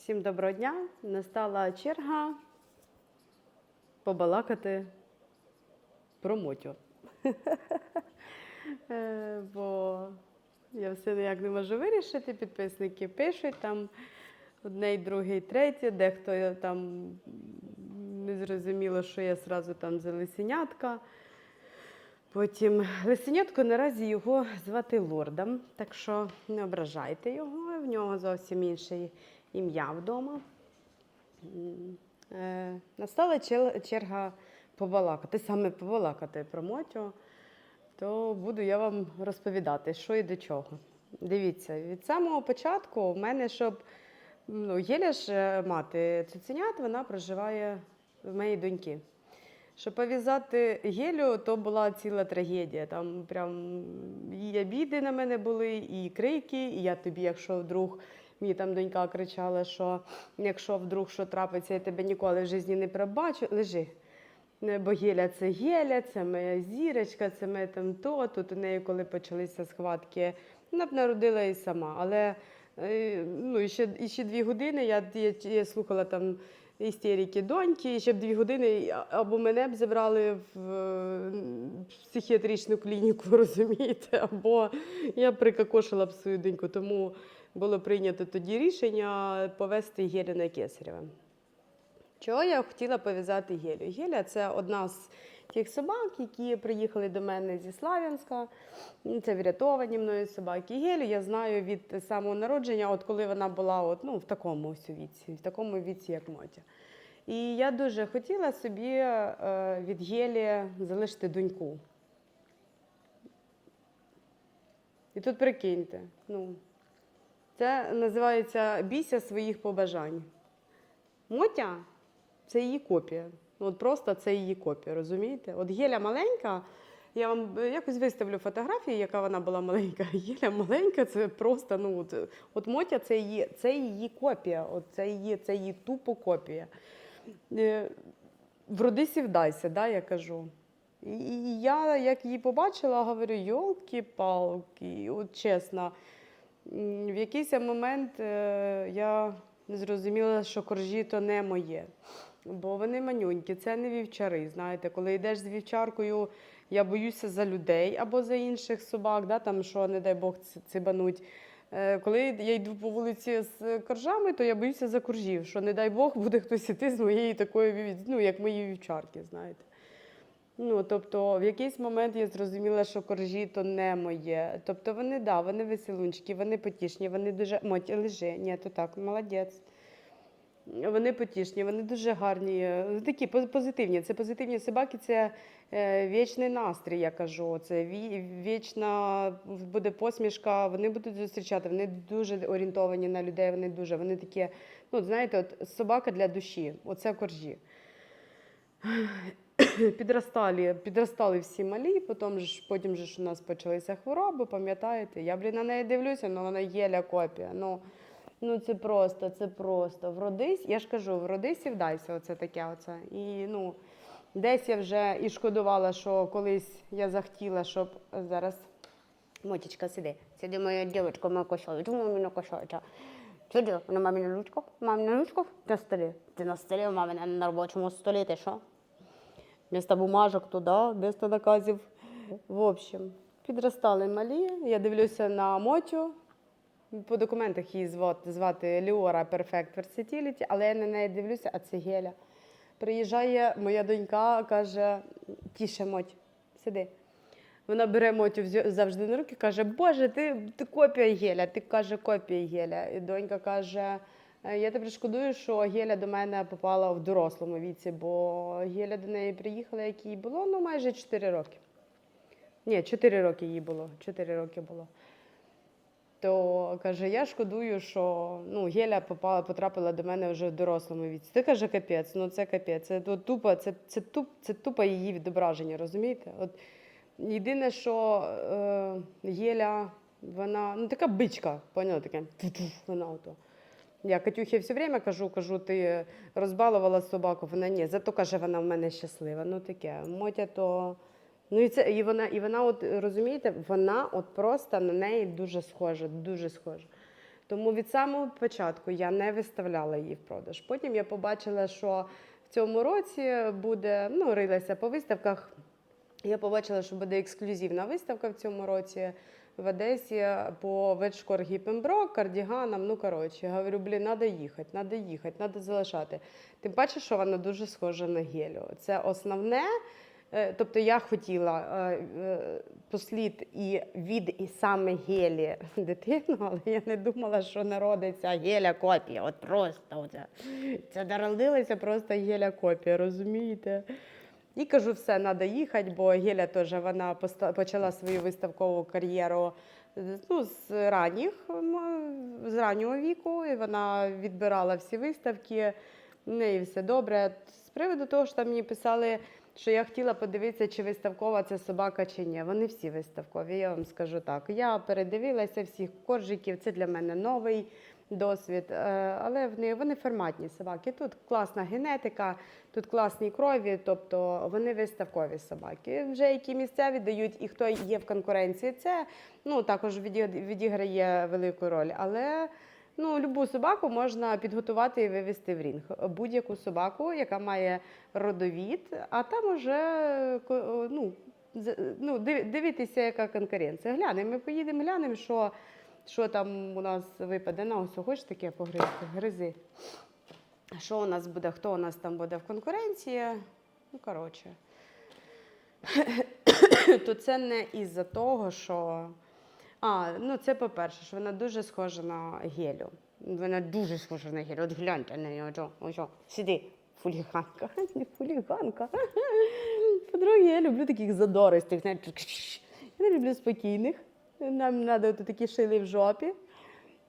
Всім доброго дня. Настала черга побалакати про мотю. Е, Бо я все ніяк не можу вирішити. Підписники пишуть там одне, друге, третє. Дехто там не зрозуміло, що я зразу там за лисенятка. Потім лисенятко наразі його звати лордом, так що не ображайте його, в нього зовсім інше ім'я вдома. Е, настала черга побалакати, саме побалакати про мотю, то буду я вам розповідати, що і до чого. Дивіться, від самого початку в мене, щоб ну, Єля ж е, мати цуценят, вона проживає в моїй доньки. Щоб пов'язати гелю, то була ціла трагедія. Там прям і обіди на мене були, і крики, і я тобі, якщо вдруг мені там донька кричала, що якщо вдруг що трапиться, я тебе ніколи в житті не пробачу, лежи. Бо Геля це Геля, це моя зірочка, це моє там то. Тут у неї, коли почалися схватки, вона б народила і сама. Але е, ну, ще, ще дві години я, я, я слухала там істерики доньки, і ще б дві години або мене б забрали в е, психіатричну клініку, розумієте, або я прикакошила б свою доньку. Тому було прийнято тоді рішення повезти Гелю на Кесарєве. Чого я хотіла пов'язати Гелю? Геля це одна з тих собак, які приїхали до мене зі Слав'янська. Це врятовані мною собаки. Гелю я знаю від самого народження, от коли вона була от, ну, в такому ось віці, в такому віці, як Мотя. І я дуже хотіла собі е, від Гелі залишити доньку. І тут прикиньте, ну, це називається бійся своїх побажань. Мотя це її копія. Ну, От просто це її копія, розумієте? От Геля маленька, я вам е, якось виставлю фотографії, яка вона була маленька. Геля маленька, це просто, ну, от, от Мотя це її, це її копія, от це її, це її тупо копія. Е, Вродися вдайся, да, я кажу. І я, як її побачила, говорю, йолки-палки, от чесно. В якийсь момент е, я зрозуміла, що коржі то не моє. Бо вони манюнькі, це не вівчари. Знаєте, коли йдеш з вівчаркою, я боюся за людей або за інших собак, да, там, що, не дай Бог, цибануть. Е, Коли я йду по вулиці з коржами, то я боюся за коржів, що, не дай Бог, буде хтось іти з моєї такої, ну, як мої вівчарки, знаєте. Ну, тобто, в якийсь момент я зрозуміла, що коржі то не моє. Тобто вони, да, вони веселунчики, вони потішні, вони дуже. Мотя, лежи. Ні, то так, молодець. Вони потішні, вони дуже гарні, такі позитивні. Це позитивні собаки, це е, вічний настрій, я кажу. Це вічна буде посмішка. Вони будуть зустрічати. Вони дуже орієнтовані на людей. Вони дуже, вони такі, ну знаєте, от собака для душі. Оце коржі. Підростали, підростали всі малі, потім ж, потім ж у нас почалися хвороби, пам'ятаєте? Я, блін, на неї дивлюся, але вона єля копія. Ну, ну це просто, це просто. Вродись, я ж кажу, вродись і вдайся, оце таке. Оце. І ну, десь я вже і шкодувала, що колись я захотіла, щоб зараз. Мотічка, сиди. Сиди, моя дівчинка, моя кошовичка, мамина кошовича. Сиди, на мамину ручку, мамину ручку на столі. Ти на столі, мамина на робочому столі, ти що? Вместо бумажок туди, вместо наказів. В общем, підростали малі. Я дивлюся на Мотю. По документах її звати, звати Ліора Perfect Versatility, але я на неї дивлюся, а це Геля. Приїжджає моя донька, каже: тіше, Моть, сиди. Вона бере Мотю завжди на руки, каже: Боже, ти, ти копія Геля, ти каже, копія Геля. І донька каже: «Е, я тебе шкодую, що Геля до мене попала в дорослому віці, бо Геля до неї приїхала, як їй було, ну майже 4 роки. Ні, 4 роки їй було. 4 роки було. То каже, я шкодую, що ну, Геля попала, потрапила до мене вже в дорослому віці. Ти каже, капець, ну це капець. Це тупо, це, це, туп, це тупо її відображення, розумієте? От єдине, що е, Єля, вона ну така бичка, поняла, таке вона ото. Я Катюхі все время кажу, кажу, ти розбалувала собаку. Вона ні, зато каже, вона в мене щаслива. Ну таке, Мотя то. Ну і це і вона, і вона, от розумієте, вона от просто на неї дуже схожа, дуже схожа. Тому від самого початку я не виставляла її в продаж. Потім я побачила, що в цьому році буде, ну, рилася по виставках. Я побачила, що буде ексклюзивна виставка в цьому році в Одесі по Ветшкоргі Пемброк, кардіганам. Ну, коротше, говорю, блін, треба їхати, треба їхати, треба залишати. Тим паче, що вона дуже схожа на гелю. Це основне. Е, Тобто я хотіла е, е, послід і від і саме гелі дитину, але я не думала, що народиться геля копія. От просто. Це народилася просто геля копія, розумієте? І кажу, все, треба їхати, бо Геля теж вона почала свою виставкову кар'єру з- ну, з ранніх, з раннього віку, і вона відбирала всі виставки. В неї все добре. З приводу того, що там мені писали, що я хотіла подивитися, чи виставкова це собака, чи ні. Вони всі виставкові, я вам скажу так. Я передивилася всіх коржиків, це для мене новий досвід. Е, Але вони, вони форматні собаки. Тут класна генетика, тут класні крові, тобто вони виставкові собаки. Вже які місцеві дають, і хто є в конкуренції, це ну, також відіграє велику роль. Але ну, любу собаку можна підготувати і вивести в рінг. Будь-яку собаку, яка має родовід, а там уже ну, ну, дивитися, яка конкуренція. Глянемо, ми поїдемо, глянемо, що, що там у нас випаде. На ось, хочеш таке погризти? Гризи. Що у нас буде, хто у нас там буде в конкуренції? Ну, коротше. То це не із-за того, що. А, ну це по-перше, що вона дуже схожа на гелю. Вона дуже схожа на гелю. От гляньте на неї. Ось, сиди, фуліганка. Не фуліганка. По-друге, я люблю таких задористих. Я не люблю спокійних. Нам треба такі шили в жопі,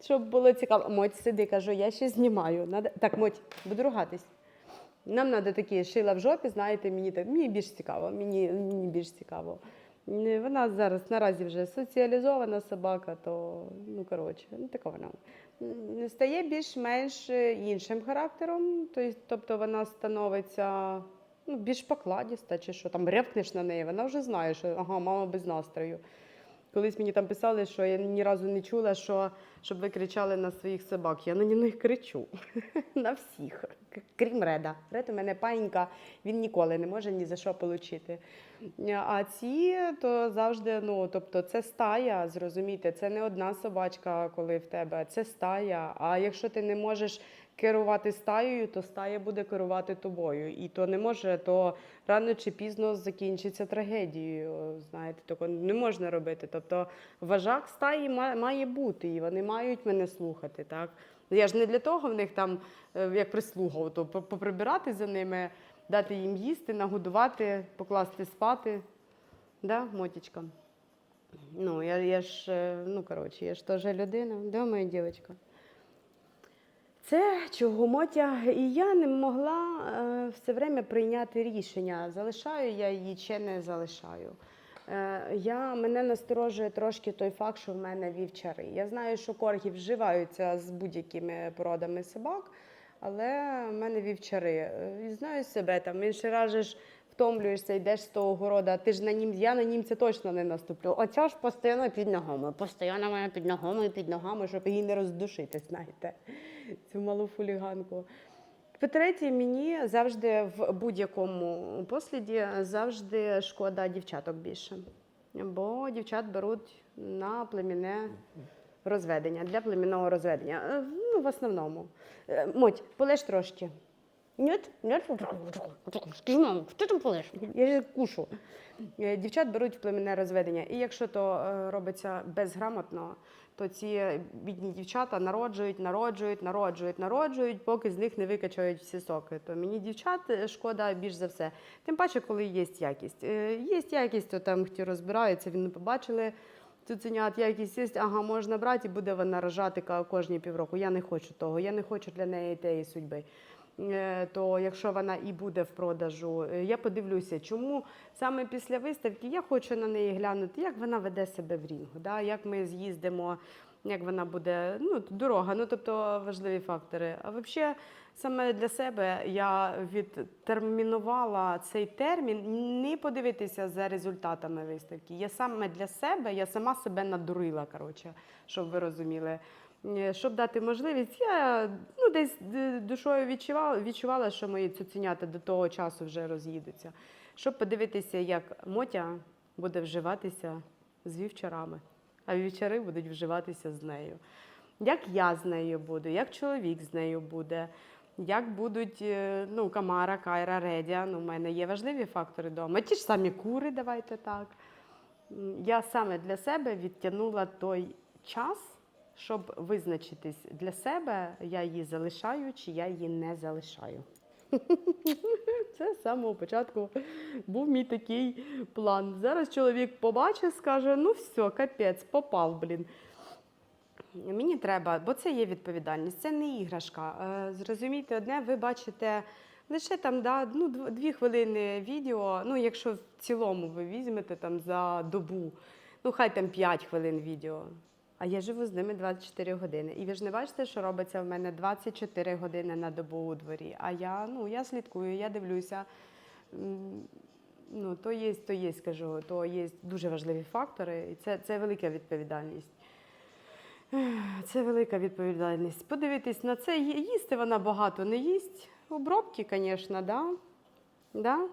щоб було цікаво. Моть, сиди, кажу, я ще знімаю. Надо... Так, Моть, буду ругатись. Нам треба такі шила в жопі, знаєте, мені так мені більш цікаво. Мені, мені більш цікаво. Вона зараз наразі вже соціалізована собака, то ну коротше, ну така вона. Стає більш-менш е, іншим характером, тобто вона становиться ну, більш покладіста, чи що там ревкнеш на неї, вона вже знає, що ага, мама без настрою. Колись мені там писали, що я ні разу не чула, що щоб ви кричали на своїх собак. Я на них кричу. на всіх. Крім Реда. Ред у мене панька, він ніколи не може ні за що отримати. А ці то завжди, ну тобто, це стая, зрозумійте, це не одна собачка, коли в тебе, це стая. А якщо ти не можеш керувати стаєю, то стая буде керувати тобою. І то не може, то рано чи пізно закінчиться трагедією. Знаєте, тако не можна робити. Тобто вважак стаї має бути, і вони мають мене слухати. Так? Я ж не для того в них там, е, як прислуга, то поприбирати за ними, дати їм їсти, нагодувати, покласти спати. Да, Мотічка? Ну, я, я ж, е, ну, коротше, я ж теж людина. Де моя дівчинка? Це чого Мотя і я не могла е, все время прийняти рішення, залишаю я її чи не залишаю. Е, я, мене насторожує трошки той факт, що в мене вівчари. Я знаю, що корги вживаються з будь-якими породами собак, але в мене вівчари. Е, І знаю себе, там інший раз же втомлюєшся, йдеш з того города, ти ж на нім, я на німця точно не наступлю. Оця ж постійно під ногами, постійно мене під ногами під ногами, щоб її не роздушити, знаєте, цю малу фуліганку. По-третє, мені завжди в будь-якому посліді завжди шкода дівчаток більше. Бо дівчат беруть на племінне розведення, для племінного розведення. Е, Ну, в основному. Е, Моть, полеж трошки. Нет? Нет? Там полеж? Я ж кушу. Е, Дівчат беруть в племінне розведення. І якщо то робиться безграмотно, то ці бідні дівчата народжують, народжують, народжують, народжують, поки з них не викачають всі соки. То мені дівчат е, шкода більш за все. Тим паче, коли є якість. Е, Є якість, то там хто розбирається, він не побачили. Цуценят якість є, ага, можна брати, і буде вона рожати кожні півроку. Я не хочу того, я не хочу для неї тієї судьби. Е, То якщо вона і буде в продажу, е, я подивлюся, чому саме після виставки я хочу на неї глянути, як вона веде себе в рінгу, да? як ми з'їздимо, як вона буде, ну, дорога, ну тобто важливі фактори. А взагалі, саме для себе я відтермінувала цей термін, не подивитися за результатами виставки. Я саме для себе, я сама себе надурила, коротше, щоб ви розуміли. Е, Щоб дати можливість, я ну, десь д- душою відчувала, відчувала, що мої цуценята до того часу вже роз'їдуться. Щоб подивитися, як Мотя буде вживатися з вівчарами, а вівчари будуть вживатися з нею. Як я з нею буду, як чоловік з нею буде, як будуть е, ну, Камара, Кайра, Редя. Ну, у мене є важливі фактори вдома. Ті ж самі кури, давайте так. Я саме для себе відтягнула той час, щоб визначитись для себе, я її залишаю чи я її не залишаю. Це з самого початку був мій такий план. Зараз чоловік побачить, скаже: ну все, капець, попав, блін. Мені треба, бо це є відповідальність, це не іграшка. Е, Зрозумійте одне, ви бачите лише там да, ну, дві хвилини відео. Ну, якщо в цілому ви візьмете там за добу, ну хай там 5 хвилин відео. А я живу з ними 24 години. І ви ж не бачите, що робиться в мене 24 години на добу у дворі. А я, ну, я слідкую, я дивлюся. Ну, то є, то є, скажу, то є дуже важливі фактори, і це, це велика відповідальність. Це велика відповідальність. Подивитись на це, їсти вона багато не їсть. Обробки, звісно, да? Да?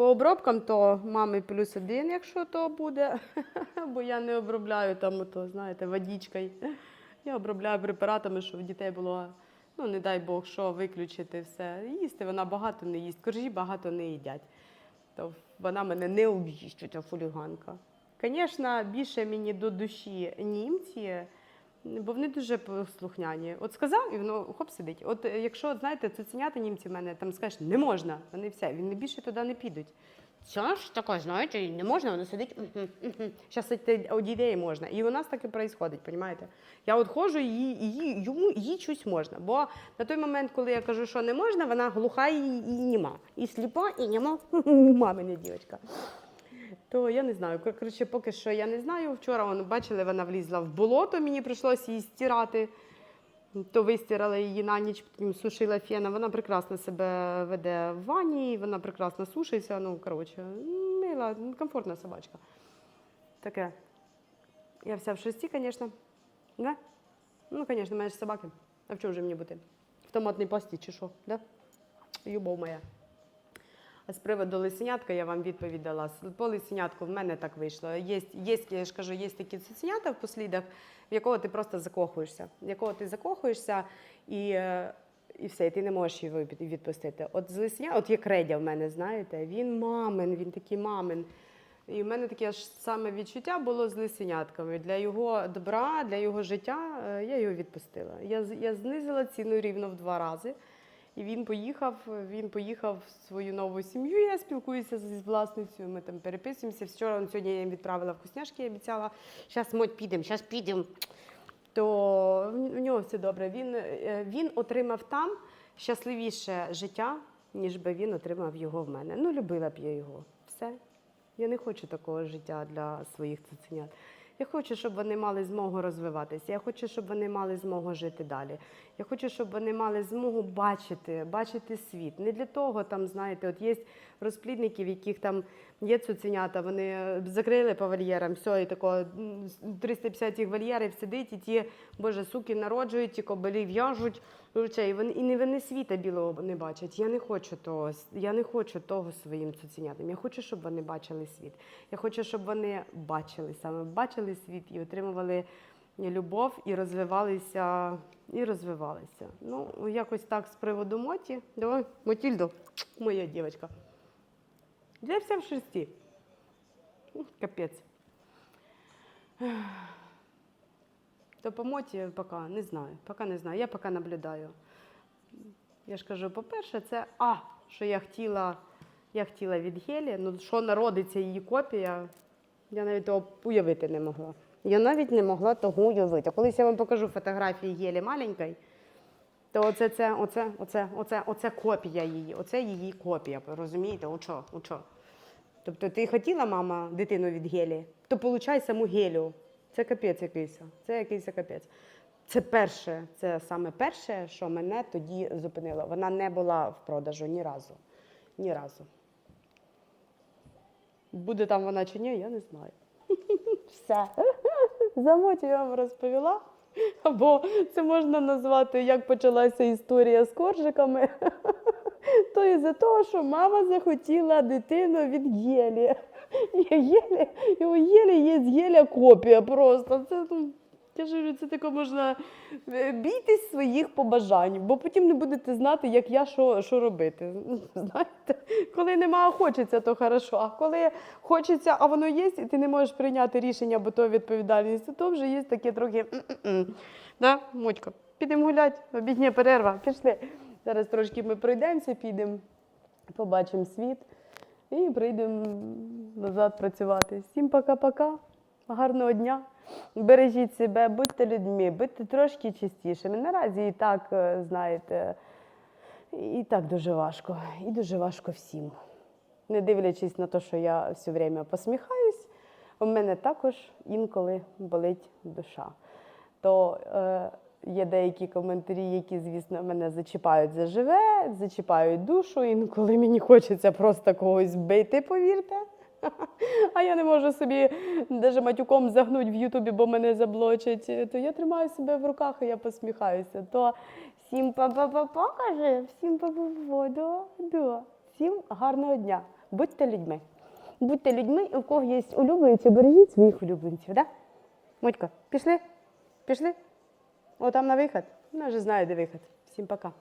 По обробкам то мами плюс один, якщо то буде. Бо я не обробляю там, ото, знаєте, водичкою. Я обробляю препаратами, щоб дітей було, ну не дай Бог, що виключити все. Їсти вона багато не їсть, коржі багато не їдять. То вона мене не об'їсть, ця фуліганка. Звісно, більше мені до душі німці, бо вони дуже послухняні. От сказав, і воно хоп сидить. От е, якщо, знаєте, цуценята німці в мене там скажеш, не можна, вони все, вони більше туди не підуть. Це ж таке, знаєте, не можна, воно сидить. Зараз одійде можна. І у нас так і відбувається, розумієте? Я от ходжу, і і йому їй щось можна. Бо на той момент, коли я кажу, що не можна, вона глуха і, і німа. І сліпа, і німа. Мамина дівчинка. То я не знаю. Коротше, поки що я не знаю. Вчора вон, бачили, вона влізла в болото, мені прийшлося її стирати. То вистирала її на ніч, потім сушила фена. Вона прекрасно себе веде в ванні, вона прекрасно сушиться. Ну, коротше, мила, комфортна собачка. Таке. Я вся в шерсті, звісно. Да? Ну, звісно, маєш собаки. А в чому вже мені бути? В томатній пасті чи що? Да? Любов моя. З приводу лисенятка я вам відповідь дала. По лисенятку в мене так вийшло. Є, є, я ж кажу, є такі цуценята в послідах, в якого ти просто закохуєшся. В якого ти закохуєшся і, е, і все, і ти не можеш його відпустити. От з лисеня, от як Редя в мене, знаєте, він мамин, він такий мамин. І в мене таке ж саме відчуття було з лисенятками. Для його добра, для його життя е, я його відпустила. Я, я знизила ціну рівно в два рази. І він поїхав, він поїхав в свою нову сім'ю. Я спілкуюся з власницею, ми там переписуємося. Вчора сьогодні я їм відправила вкусняшки, я обіцяла, зараз модь підемо, зараз підемо. То в в нього все добре. Він, е, він отримав там щасливіше життя, ніж би він отримав його в мене. Ну, любила б я його. Все. Я не хочу такого життя для своїх цуценят. Я хочу, щоб вони мали змогу розвиватися. Я хочу, щоб вони мали змогу жити далі. Я хочу, щоб вони мали змогу бачити, бачити світ. Не для того, там, знаєте, от є розплідники, в яких там є цуценята, вони е, закрили по вольєрам, все, і тако м, 350 цих вольєрів сидить, і ті, боже, суки народжують, ті кобилі в'яжуть. Короче, І не вони світа білого не бачать. Я не хочу того, я не хочу того своїм цуценятам. Я хочу, щоб вони бачили світ. Я хочу, щоб вони бачили саме, бачили світ і отримували любов, і розвивалися, і розвивалися. Ну, якось так з приводу моті. Давай, Матільдо, моя дівчинка. Я вся в шерсті. Капець. То по моті поки не знаю. Поки не знаю. Я поки наблюдаю. Я ж кажу, по-перше, це А, що я хотіла, я хотіла від Гелі, ну що народиться її копія, я навіть того уявити не могла. Я навіть не могла того уявити. Колись я вам покажу фотографії Гелі маленької, то оце, це, оце, оце, оце, оце копія її, оце її копія. Розумієте? Очо, очо. Тобто ти хотіла, мама, дитину від гелі, то получай саму гелю. Це капець якийсь. Це якийсь капець. Це перше, це саме перше, що мене тоді зупинило. Вона не була в продажу ні разу. Ні разу. Буде там вона чи ні, я не знаю. Все. Замоті я вам розповіла. Або це можна назвати, як почалася історія з коржиками. То із-за того, що мама захотіла дитину від Єлі. І, Єлі, є Єля копія просто. Це, ну, я ж говорю, це таке можна е, бійтесь своїх побажань, бо потім не будете знати, як я що, що робити. Знаєте, коли нема, хочеться, то хорошо. А коли хочеться, а воно є, і ти не можеш прийняти рішення, бо то відповідальність, то вже є таке трохи. Да, Мотько, підемо гуляти, обідня перерва, пішли. Зараз трошки ми пройдемося, підемо, побачимо світ і прийдемо назад працювати. Всім пока-пока, гарного дня. Бережіть себе, будьте людьми, будьте трошки чистішими. Наразі і так, е, знаєте, і так дуже важко. І дуже важко всім. Не дивлячись на те, що я все время посміхаюсь, у мене також інколи болить душа. То е, є деякі коментарі, які, звісно, мене зачіпають за живе, зачіпають душу. Інколи мені хочеться просто когось бити, повірте. А я не можу собі навіть матюком загнути в Ютубі, бо мене заблочать. То я тримаю себе в руках і я посміхаюся. То всім па-па-па-па каже, всім па-па-па, да, да. Всім гарного дня. Будьте людьми. Будьте людьми, у кого є улюбленці, бережіть своїх улюбленців, да? Мотька, пішли? Пішли? О, там на вихід? Ну, вже знає, де вихід. Всім пока.